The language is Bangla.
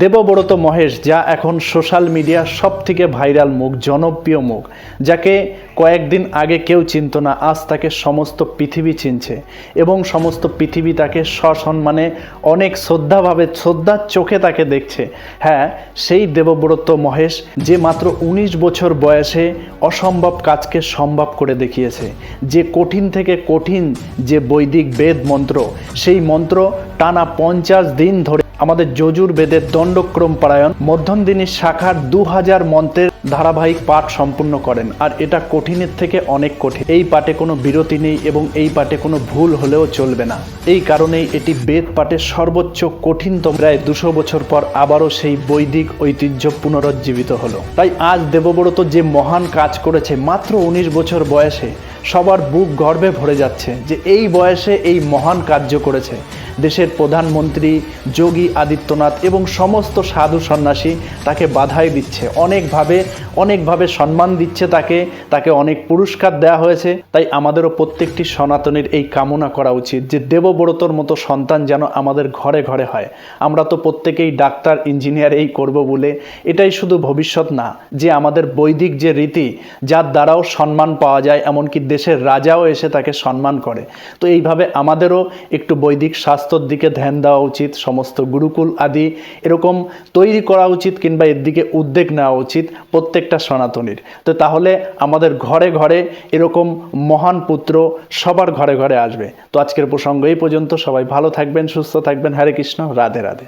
দেবব্রত মহেশ, যা এখন সোশ্যাল মিডিয়ার সব থেকে ভাইরাল মুখ, জনপ্রিয় মুখ, যাকে কয়েকদিন আগে কেউ চিনত না, আজ তাকে সমস্ত পৃথিবী চিনছে এবং সমস্ত পৃথিবী তাকে সসম্মানে অনেক শ্রদ্ধাভাবে শ্রদ্ধার চোখে তাকে দেখছে। হ্যাঁ সেই দেবব্রত মহেশ যে মাত্র ১৯ বছর বয়সে অসম্ভব কাজকে সম্ভব করে দেখিয়েছে, যে কঠিন থেকে কঠিন যে বৈদিক বেদ মন্ত্র, সেই মন্ত্র টানা পঞ্চাশ দিন ধরে আমাদের যজুর বেদের দণ্ডক্রম পারায়ণ মধ্যমদিনী শাখার দু হাজার মন্ত্রের ধারাবাহিক পাঠ সম্পূর্ণ করেন। আর এটা কঠিনের থেকে অনেক কঠিন। এই পাঠে কোনো বিরতি নেই এবং এই পাঠে কোনো ভুল হলেও চলবে না। এই কারণেই এটি বেদ পাঠের সর্বোচ্চ কঠিনতম। প্রায় দুশো বছর পর আবারও সেই বৈদিক ঐতিহ্য পুনরুজ্জীবিত হলো। তাই আজ দেবব্রত যে মহান কাজ করেছে মাত্র উনিশ বছর বয়সে সবার বুক গর্বে ভরে যাচ্ছে যে এই বয়সে এই মহান কার্য করেছে। দেশের প্রধানমন্ত্রী যোগী আদিত্যনাথ এবং সমস্ত সাধু সন্ন্যাসী তাকে বাধাই দিচ্ছে। অনেকভাবে অনেকভাবে সম্মান দিচ্ছে তাকে। তাকে অনেক পুরস্কার দেওয়া হয়েছে। তাই আমাদেরও প্রত্যেকটি সনাতনের এই কামনা করা উচিত যে দেবব্রতর মতো সন্তান যেন আমাদের ঘরে ঘরে হয়। আমরা তো প্রত্যেকেই ডাক্তার, ইঞ্জিনিয়ার এই করব বলে। এটাই শুধু ভবিষ্যৎ না, যে আমাদের বৈদিক যে রীতি, যার দ্বারাও সম্মান পাওয়া যায়, এমনকি দেশের রাজাও এসে তাকে সম্মান করে। তো এইভাবে আমাদেরও একটু বৈদিক স্বাস্থ্যর দিকে ধ্যান দেওয়া উচিত, সমস্ত গুরুকুল আদি এরকম তৈরি করা উচিত কিংবা এর দিকে উদ্যোগ নেওয়া উচিত প্রত্যেকটা সনাতনীর। তো তাহলে আমাদের ঘরে ঘরে এরকম মহান পুত্র সবার ঘরে ঘরে আসবে। তো আজকের প্রসঙ্গ এই পর্যন্ত। সবাই ভালো থাকবেন, সুস্থ থাকবেন। হরে কৃষ্ণ, রাধে রাধে।